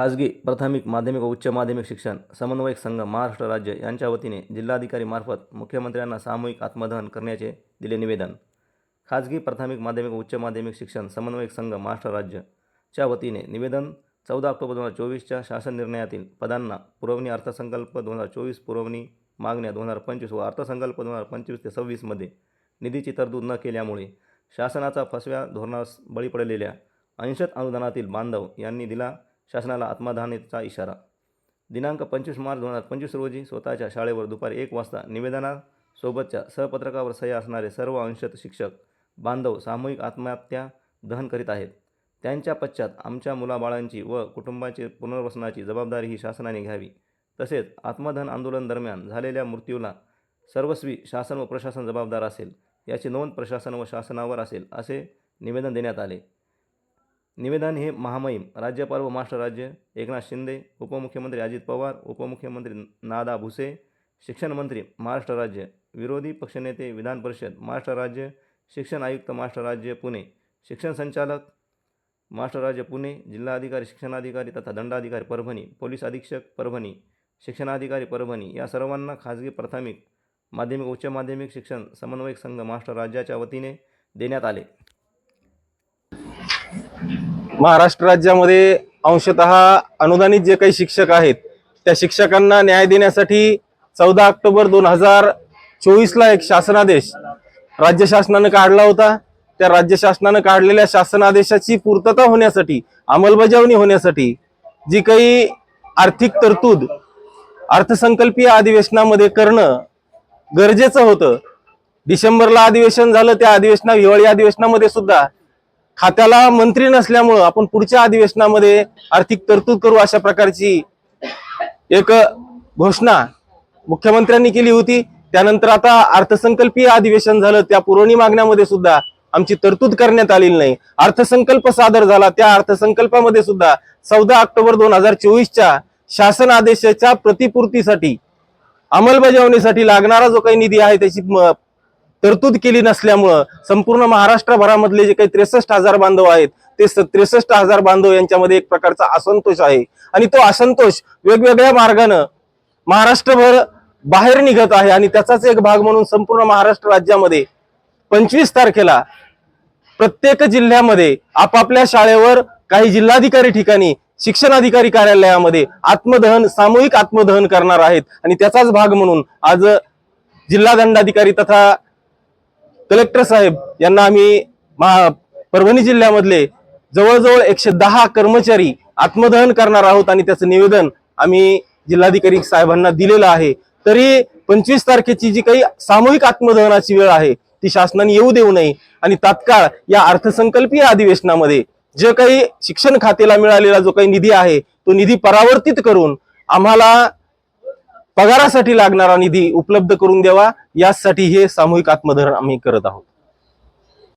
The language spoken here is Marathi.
खाजगी प्राथमिक माध्यमिक व उच्च माध्यमिक शिक्षण समन्वयक संघ महाराष्ट्र राज्य यांच्या वतीने जिल्हाधिकारी मार्फत मुख्यमंत्र्यांना सामूहिक आत्मदहन करण्याचे दिले निवेदन. खाजगी प्राथमिक माध्यमिक व उच्च माध्यमिक शिक्षण समन्वयक संघ महाराष्ट्र राज्यच्या वतीने निवेदन चौदा ऑक्टोबर दोन हजार चोवीसच्या शासन निर्णयातील पदांना पुरवणी अर्थसंकल्प दोन हजार चोवीस पुरवणी मागण्या दोन हजार पंचवीस व अर्थसंकल्प दोन हजार पंचवीस ते सव्वीसमध्ये निधीची तरतूद न केल्यामुळे शासनाचा फसव्या धोरणास बळी पडलेल्या अंशत अनुदानातील बांधव यांनी दिला शासनाला आत्मदहानेचा इशारा. दिनांक पंचवीस मार्च दोन हजार पंचवीस रोजी स्वतःच्या शाळेवर दुपारी एक वाजता निवेदनासोबतच्या सहपत्रकावर सह्या असणारे सर्व अंशत शिक्षक बांधव सामूहिक आत्महत्या दहन करीत आहेत. त्यांच्या पश्चात आमच्या मुलाबाळांची व कुटुंबाची पुनर्वसनाची जबाबदारी ही शासनाने घ्यावी. तसेच आत्मधन आंदोलन दरम्यान झालेल्या मृत्यूला सर्वस्वी शासन व प्रशासन जबाबदार असेल याची नोंद प्रशासन व शासनावर असेल असे निवेदन देण्यात आले. निवेदन हे महामहिम राज्यपाल व महाराष्ट्र राज्य एकनाथ शिंदे उपमुख्यमंत्री अजित पवार उपमुख्यमंत्री नादा भुसे शिक्षण मंत्री महाराष्ट्र राज्य विरोधी पक्षनेते विधान परिषद महाराष्ट्र राज्य शिक्षण आयुक्त महाराष्ट्र राज्य पुणे शिक्षण संचालक महाराष्ट्र राज्य पुणे जिल्हाधिकारी शिक्षणाधिकारी तथा दंडाधिकारी परभणी पोलीस अधीक्षक परभणी शिक्षणाधिकारी परभणी या सर्वांना खाजगी प्राथमिक माध्यमिक उच्च माध्यमिक शिक्षण समन्वयक संघ महाराष्ट्र राज्याच्या वतीने देण्यात आले. महाराष्ट्र राज्यामध्ये अंशतः अनुदानित जे काही शिक्षक आहेत त्या शिक्षकांना न्याय देण्यासाठी चौदा ऑक्टोबर दोन हजार चोवीसला एक शासनादेश राज्य शासनानं काढला होता. त्या राज्य शासनानं काढलेल्या शासनादेशाची पूर्तता होण्यासाठी अंमलबजावणी होण्यासाठी जी काही आर्थिक तरतूद अर्थसंकल्पीय अधिवेशनामध्ये करणं गरजेचं होतं. डिसेंबरला अधिवेशन झालं त्या अधिवेशना हिवाळी अधिवेशनामध्ये सुद्धा खात्याला मंत्री नसल्यामुळं आपण पुढच्या अधिवेशनामध्ये आर्थिक तरतूद करू अशा प्रकारची एक घोषणा मुख्यमंत्र्यांनी केली होती. त्यानंतर आता अर्थसंकल्पीय अधिवेशन झालं. त्या पुरवणी मागण्यामध्ये सुद्धा आमची तरतूद करण्यात आलेली नाही. अर्थसंकल्प सादर झाला. त्या अर्थसंकल्पामध्ये सुद्धा चौदा ऑक्टोबर दोन हजार चोवीसच्या शासन आदेशाच्या प्रतिपूर्तीसाठी अंमलबजावणीसाठी लागणारा जो काही निधी आहे त्याची तरतूद केली नसल्यामुळं संपूर्ण महाराष्ट्रभरामधले जे काही त्रेसष्ट हजार बांधव आहेत ते त्रेसष्ट हजार बांधव यांच्यामध्ये एक प्रकारचा असंतोष आहे. आणि तो असंतोष वेगवेगळ्या मार्गानं महाराष्ट्रभर बाहेर निघत आहे आणि त्याचाच एक भाग म्हणून संपूर्ण महाराष्ट्र राज्यामध्ये पंचवीस तारखेला प्रत्येक जिल्ह्यामध्ये आपापल्या शाळेवर काही जिल्हाधिकारी ठिकाणी शिक्षण अधिकारी कार्यालयामध्ये आत्मदहन सामूहिक आत्मदहन करणार आहेत. आणि त्याचाच भाग म्हणून आज जिल्हा दंडाधिकारी तथा कलेक्टर साहेब यांना आम्ही महा परभणी जिल्ह्यामधले जवळजवळ एकशे दहा कर्मचारी आत्मदहन करणार आहोत आणि त्याचं निवेदन आम्ही जिल्हाधिकारी साहेबांना दिलेलं आहे. तरी पंचवीस तारखेची जी काही सामूहिक आत्मदहनाची वेळ आहे ती शासनाने येऊ देऊ नये आणि तात्काळ या अर्थसंकल्पीय अधिवेशनामध्ये जे काही शिक्षण खात्याला मिळालेला जो काही निधी आहे तो निधी परावर्तित करून आम्हाला पगारासाठी लागणारा निधी उपलब्ध करून द्यावा यासाठी हे सामूहिक आत्मधरण आम्ही करत आहोत.